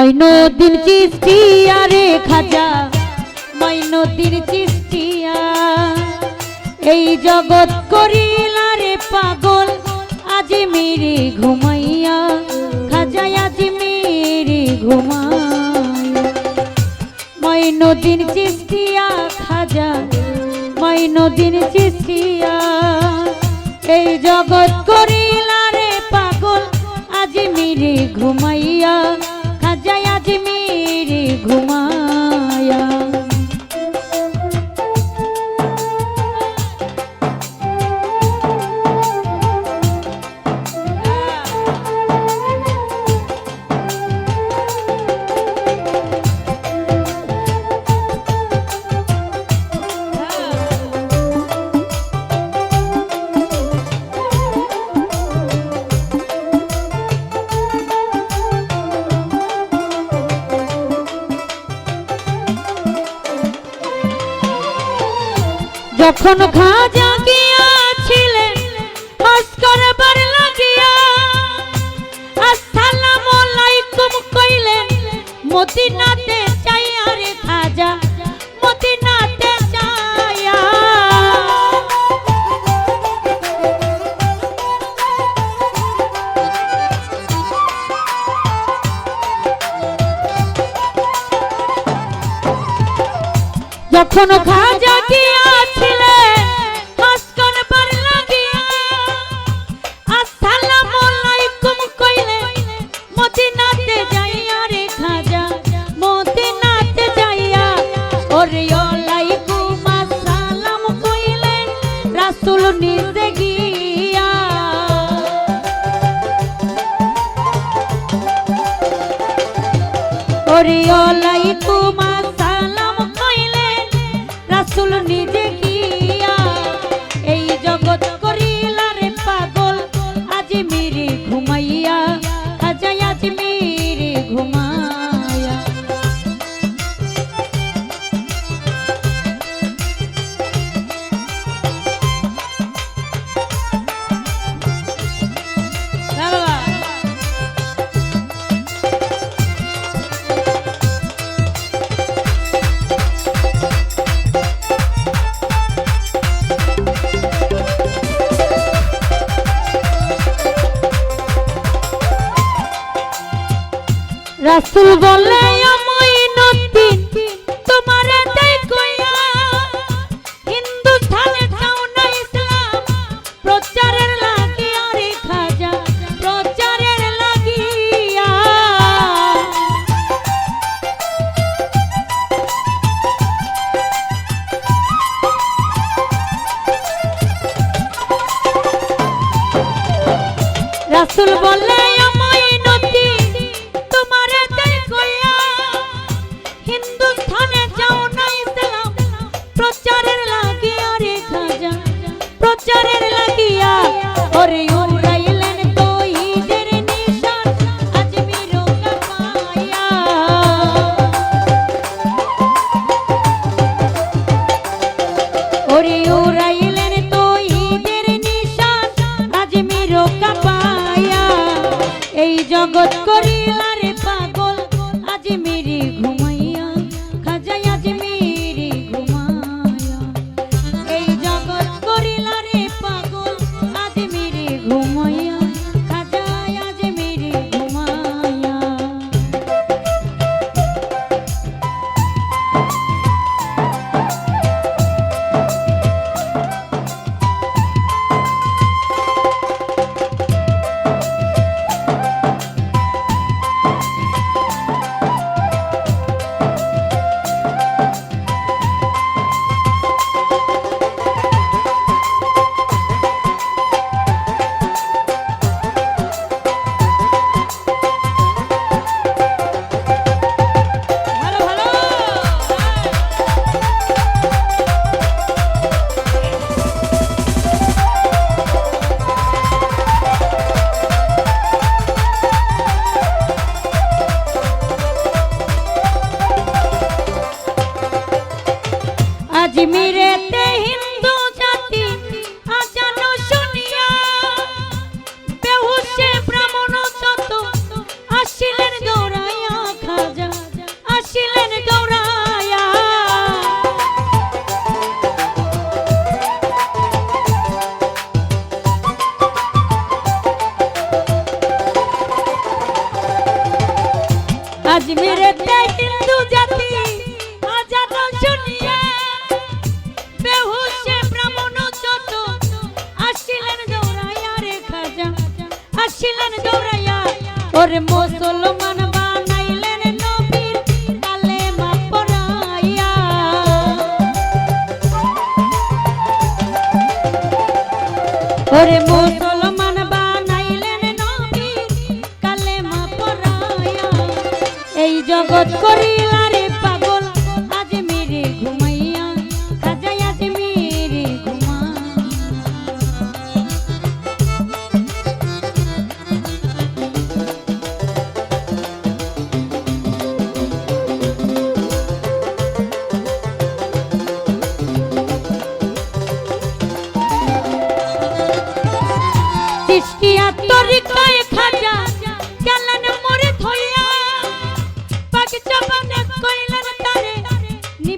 মইনুদ্দিন চিস্তিয়া রে খাজা, মইনুদ্দিন চিস্তিয়া এই জগৎ করিলা রে পাগল, আজ মেরে ঘুমাইয়া, খাজা, আজ মেরে ঘুমাইয়া। মইনুদ্দিন চিস্তিয়া খাজা, মইনুদ্দিন চিস্তিয়া এই জগৎ করিলা রে পাগল, আজ মেরে ঘুমাইয়া যখন খাজা গিয়াছিলেন হজ করবার লাগিয়া। আসসালামু আলাইকুম মদিনাতে খাজা মদিনাতে যখন খাজা ওরে আলাইকুম সালাম কইলেন রাসূল নিজে রাসূল বলে আমি নতুন তোমারে লাগিয়া ওরে আজমিরেতে হিন্দু জাতি, আজাদ শুনিয়া। বেহুশে ব্রাহ্মণ যত, আসিলেন দৌড়াইয়া রে খাজা, আসিলেন দৌড়াইয়া ওরে মুসলমান এই জগৎ করিলা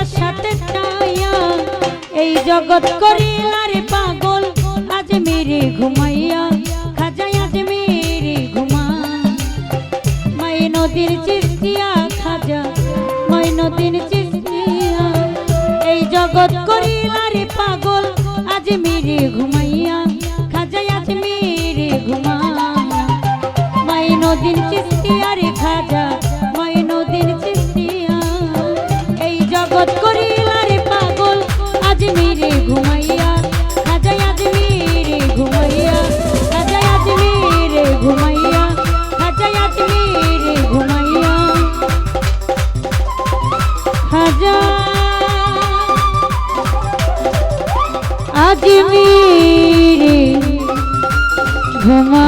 আশাতে চাইয়া এই জগৎ করিলারে পাগল, আজ মেরে ঘুমাইয়া, খাজাই আজ মেরে ঘুমা। মাই নদীর চিস্তিয়া খাজা মাই নদীর চিস্তিয়া। এই জগৎ করিলারে পাগল, আজ মেরে ঘুমাইয়া মাই চিস্তিয়া রে খাজা, মাই নদীন চিস্তিয়া এই জগৎ করিলারে পাগল, আজ মেরে ঘুমাইয়া খাজা আজ মেরে ঘুমাইয়া খাজা আজ মেরে ঘুমাইয়া খাজা আজ মেরে ঘুমাইয়া। খাজা, আজ মেরে ঘুমা